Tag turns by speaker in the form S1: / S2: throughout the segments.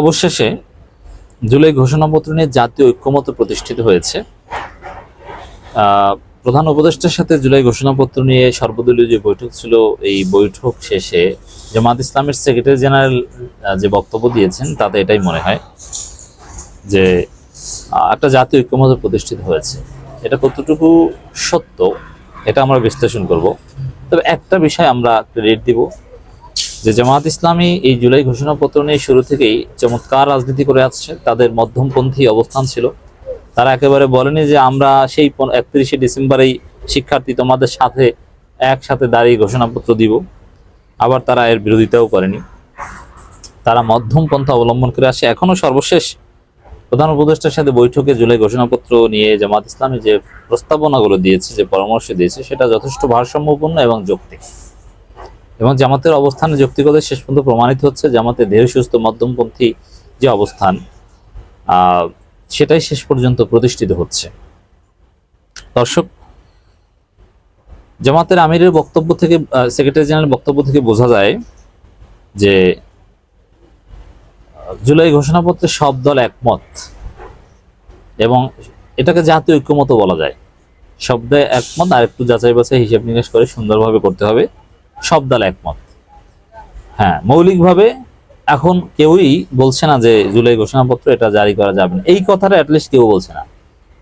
S1: অবশেষে জুলাই ঘোষণাপত্র নিয়ে জাতীয় ঐক্যমত প্রতিষ্ঠিত হয়েছে। প্রধান উপদেষ্টার সাথে জুলাই ঘোষণাপত্র নিয়ে সর্বদলীয় যে বৈঠক ছিল, এই বৈঠক শেষে জামাত ইসলামের সেক্রেটারি জেনারেল যে বক্তব্য দিয়েছেন, তাতে এটাই মনে হয় যে একটা জাতীয় ঐক্যমত প্রতিষ্ঠিত হয়েছে। এটা কতটুকু সত্য, এটা আমরা বিশ্লেষণ করব। তবে একটা বিষয় আমরা ক্রেডিট দিব যে জামাত ইসলামী এই জুলাই ঘোষণাপত্র নিয়ে শুরু থেকেই চমৎকার রাজনীতি করে আসছে। তাদের মধ্যমপন্থী অবস্থান ছিল। তারা একেবারে বলেনি যে আমরা সেই একত্রিশে ডিসেম্বরেই শিক্ষার্থী তোমাদের সাথে একসাথে দাঁড়িয়ে ঘোষণাপত্র দিব। আবার তারা এর বিরোধিতাও করেনি। তারা মধ্যম পন্থা অবলম্বন করে আসে। এখনও সর্বশেষ প্রধান উপদেষ্টার সাথে বৈঠকে জুলাই ঘোষণাপত্র নিয়ে জামাত ইসলামী যে প্রস্তাবনাগুলো দিয়েছে, যে পরামর্শ দিয়েছে, সেটা যথেষ্ট ভারসাম্যপূর্ণ এবং যৌক্তিক। এবং জামাতের অবস্থানে যৌক্তিকতা শেষ পর্যন্ত প্রমাণিত হচ্ছে জামাতে ধীরে সুস্থ, মধ্যমপন্থী যে অবস্থান সেটাই শেষ পর্যন্ত প্রতিষ্ঠিত হচ্ছে। দর্শক, জামাতের আমিরের বক্তব্য থেকে সেক্রেটারি জেনারেল বক্তব্য থেকে বোঝা যায় যে জুলাই ঘোষণাপত্রে সব দল একমত এবং এটাকে জাতীয় ঐক্যমত বলা যায়। শব্দে একমত আর একটু যাচাই বাছাই হিসেব নিকাশ করে সুন্দরভাবে করতে হবে। সব দল একমত। হ্যাঁ মৌলিকভাবে এখন কেউই বলছে না যে জুলাই ঘোষণাপত্র এটা জারি করা যাবে না। এই কথাটা অ্যাটলিস্ট কেউ বলছে না।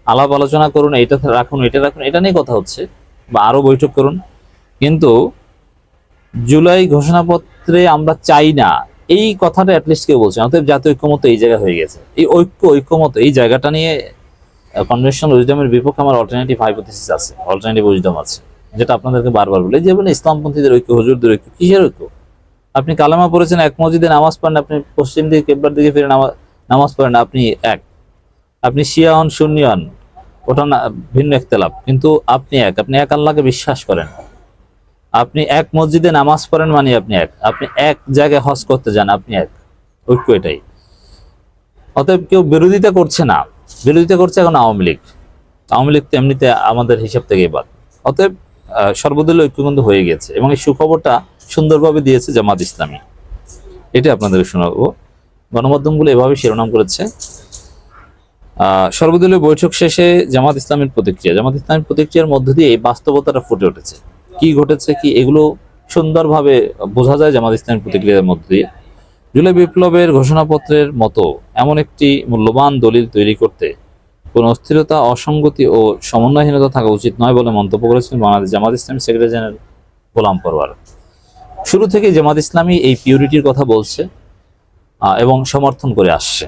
S1: আলাপ আলোচনা করুন এটা রাখুন এটা রাখুন, এটা নিয়ে কথা হচ্ছে বা আরও বৈঠক করুন। কিন্তু জুলাই ঘোষণাপত্রে আমরা চাই না। এই কথাটা অ্যাটলিস্ট কেউ বলছে অতএব জাতীয় ঐক্যমত এই জায়গায় হয়ে গেছে। এই ঐক্য ঐক্যমত এই জায়গাটা নিয়ে কনভেনশনাল উইজডমের বিপক্ষে আমার অল্টারনেটিভ হাইপোথিসিস আছে অল্টারনেটিভ উইজডম আছে। যেটা আপনাদেরকে বারবার বলে, যে বলে ইসলামপন্থীদের ঐক্য, হজুরদের ঐক্য, কিসের ঐক্য? আপনি কালামা পড়েছেন, এক মসজিদে নামাজ পড়েন আপনি পশ্চিম দিকে, কেবলার দিকে ফিরে নামা- নামাজ পড়েন আপনি এক। আপনি শিয়া হন, সুন্নি হন, ওটা না ভিন্ন একতলাপ। কিন্তু আপনি এক আপনি এক আল্লাহকে বিশ্বাস করেন। আপনি এক মসজিদে নামাজ পড়েন মানে আপনি এক। আপনি এক জায়গায় হজ করতে যান, আপনি এক। ঐক্য এটাই। অতএব কেউ বিরোধিতা করছে না। বিরোধিতা করছে এখন আওয়ামী লীগ। আওয়ামী লীগ তো এমনিতে আমাদের হিসাব থেকেই বাদ অতএব সর্বদলীয় ঐক্য কিন্তু হয়ে গেছে এবং এই সুখবরটা সুন্দরভাবে দিয়েছে জামাত ইসলামী। এটা আপনাদের শোনাবো। গণমাধ্যমগুলো এভাবে শিরোনাম করেছে। সর্বদলীয় বৈঠক শেষে জামাত ইসলামের প্রতিক্রিয়া। জামাত ইসলামের প্রতিক্রিয়ার মধ্য দিয়ে এই বাস্তবতাটা ফুটে উঠেছে। কি ঘটেছে, কি এগুলো সুন্দরভাবে বোঝা যায় জামাত ইসলামের প্রতিক্রিয়ার মধ্য দিয়ে। জুলাই বিপ্লবের ঘোষণাপত্রের মতো এমন একটি মূল্যবান দলিল তৈরি করতে কোনো অস্থিরতা, অসঙ্গতি ও সমন্বয়হীনতা থাকা উচিত নয় বলে মন্তব্য করেছেন বাংলাদেশ জামাত ইসলামী সেক্রেটারি জেনারেল গোলাম পরওয়ার। শুরু থেকেই জামাত ইসলামী এই পিউরিটির কথা বলছে এবং সমর্থন করে আসছে।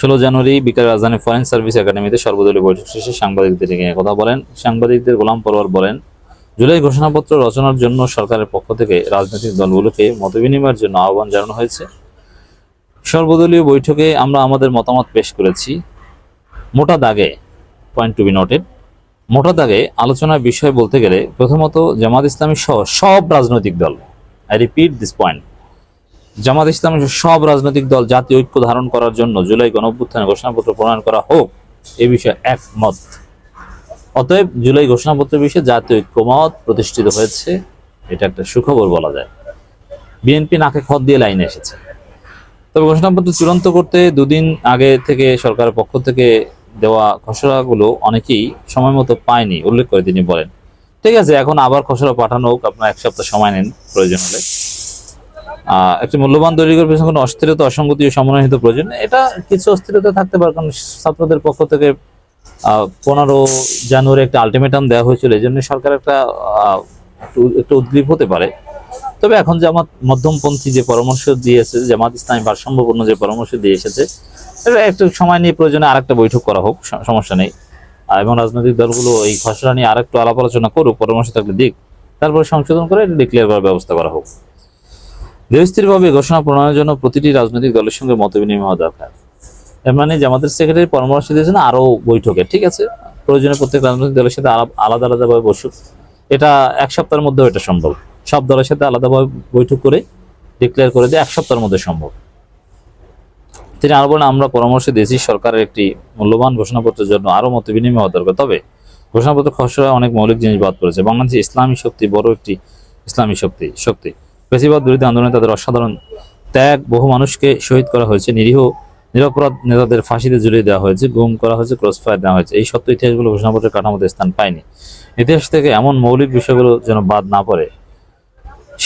S1: ষোলো জানুয়ারি বিকাল রাজধানী ফরেন সার্ভিস একাডেমিতে সর্বদলীয় বৈঠক শেষে সাংবাদিকদের নিয়ে কথা বলেন। সাংবাদিকদের গোলাম পরওয়ার বলেন, জুলাই ঘোষণাপত্র রচনার জন্য সরকারের পক্ষ থেকে রাজনৈতিক দলগুলোকে মতবিনিময়ের জন্য আহ্বান জানানো হয়েছে। সর্বদলীয় বৈঠকে আমরা আমাদের মতামত পেশ করেছি। মোটা দাগে পয়েন্ট টু বি নোটেড মোটা দাগে আলোচনার বিষয় বলতে গেলে প্রথমত জামাত ইসলামী সহ সব রাজনৈতিক দল I repeat this point Jamaat Islami সব রাজনৈতিক দল জাতীয় ঐক্য ধারণ করার জন্য জুলাই গণঅভ্যুত্থানে ঘোষণাপত্র প্রণয়ন করা হোক, এ বিষয়ে একমত। অতএব জুলাই ঘোষণাপত্রের বিষয়ে জাতীয় ঐক্যমত প্রতিষ্ঠিত হয়েছে, এটা একটা সুখবর বলা যায়। বিএনপি নাকে খত দিয়ে লাইনে এসেছে। তবে ঘোষণাপত্র চূড়ান্ত করতে দুদিন আগে থেকে সরকারের পক্ষ থেকে দেওয়া খসড়াগুলো অনেকেই সময় মতো পায়নি, উল্লেখ করে তিনি বলেন। ঠিক আছে, এখন আবার খসড়া পাঠানো হোক, আপনার এক সপ্তাহ সময় নেন, প্রয়োজন হলে। একটি মূল্যবান করার পেছনে কোনো অস্থিরতা অসঙ্গতি ও সমন্বয়হিত প্রয়োজন। এটা কিছু অস্থিরতা থাকতে পারে, কারণ ছাত্রদের পক্ষ থেকে পনেরো জানুয়ারি একটা আলটিমেটাম দেওয়া হয়েছিল। এই জন্য সরকার একটু একটু উদ্গ্রীব হতে পারে। তবে এখন জামাত মধ্যমপন্থী যে পরামর্শ দিয়েছে জামাত ইসলামী ভারসাম্যপূর্ণ যে পরামর্শ দিয়ে এসেছে একটু সময় নিয়ে প্রয়োজনে আর একটা বৈঠক করা হোক সমস্যা নেই। আর এবং রাজনৈতিক দলগুলো এই খসড়া নিয়ে আরেকটু আলাপ আলোচনা করুক, পরামর্শ থাকলে দিক, তারপরে সংশোধন করে এটা ডিক্লেয়ার করার ব্যবস্থা করা হোক। ধীরস্থিরভাবে ঘোষণা প্রণয়নের জন্য প্রতিটি রাজনৈতিক দলের সঙ্গে মত বিনিময় হওয়া দরকার। এর মানে জামাতের সেক্রেটারি পরামর্শ দিয়েছেন আরও বৈঠকে, ঠিক আছে? প্রয়োজনে প্রত্যেক রাজনৈতিক দলের সাথে আলাদা, আলাদাভাবে বসুক। এটা এক সপ্তাহের মধ্যেও এটা সম্ভব। সব দলের সাথে আলাদাভাবে বৈঠক করে ডিক্লেয়ার করে দিয়ে, এক সপ্তাহের মধ্যে সম্ভব। তিনি আরও বলেন, আমরা পরামর্শ দিয়েছি সরকারের একটি মূল্যবান ঘোষণাপত্রের জন্য আরও মত বিনিময় হওয়া দরকার। তবে ঘোষণাপত্র খসড়ায় অনেক মৌলিক জিনিস বাদ পড়েছে। বাংলাদেশে ইসলামী শক্তি বড় একটি ইসলামী শক্তি শক্তি। বেশিরভাগ বিরোধী আন্দোলনে তাদের অসাধারণ ত্যাগ, বহু মানুষকে শহীদ করা হয়েছে। নিরীহ, নিরপরাধ নেতাদের ফাঁসিতে ঝুলিয়ে দেওয়া হয়েছে, গুম করা হয়েছে ক্রস ফায়ার দেওয়া হয়েছে। এই সত্য ইতিহাসগুলো ঘোষণাপত্রের কাঠামোতে স্থান পায়নি। ইতিহাস থেকে এমন মৌলিক বিষয়গুলো যেন বাদ না পড়ে।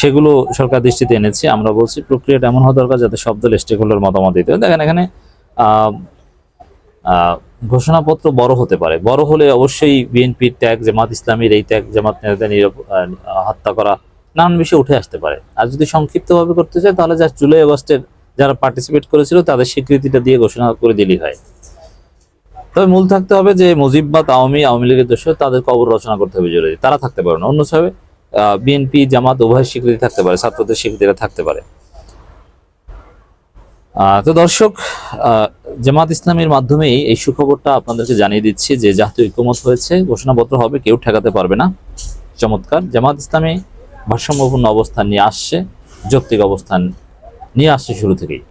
S1: সেগুলো সরকার দৃষ্টিতে এনেছে। আমরা বলছি প্রক্রিয়াটা এমন হওয়া দরকার যাতে সব দল স্টেক হোল্ডার মতামত দিতে। দেখেন এখানে ঘোষণাপত্র বড় হতে পারে। বড় হলে অবশ্যই বিএনপির ত্যাগ, জামাত ইসলামীর এই ত্যাগ, জামাত নেতাদের হত্যা করা নানান বিষয় উঠে আসতে পারে। আর যদি সংক্ষিপ্তভাবে করতে চায়, তাহলে যা জুলাই আগস্টের যারা পার্টিসিপেট করেছিল, তাদের স্বীকৃতিটা দিয়ে ঘোষণা করে দিলেই হয়। তবে মূল থাকতে হবে যে মুজিববাদ আওয়ামী আওয়ামী লীগের দোষর, তাদের কবর রচনা করতে হবে জরুরি। তারা থাকতে পারে না। অন্যভাবে বিএনপি জামাত উভয় স্বীকৃতি থাকতে পারে, ছাত্রদের স্বীকৃতিটা থাকতে পারে। তো দর্শক জামাত ইসলামের মাধ্যমেই এই সুখবরটা আপনাদেরকে জানিয়ে দিচ্ছি যে জাতীয় ঐক্যমত হয়েছে, ঘোষণাপত্র হবে, কেউ ঠেকাতে পারবে না। চমৎকার, জামাত ইসলামী ভারসাম্যপূর্ণ অবস্থান নিয়ে আসছে, যৌক্তিক অবস্থান নিয়ে আসছে শুরু থেকেই।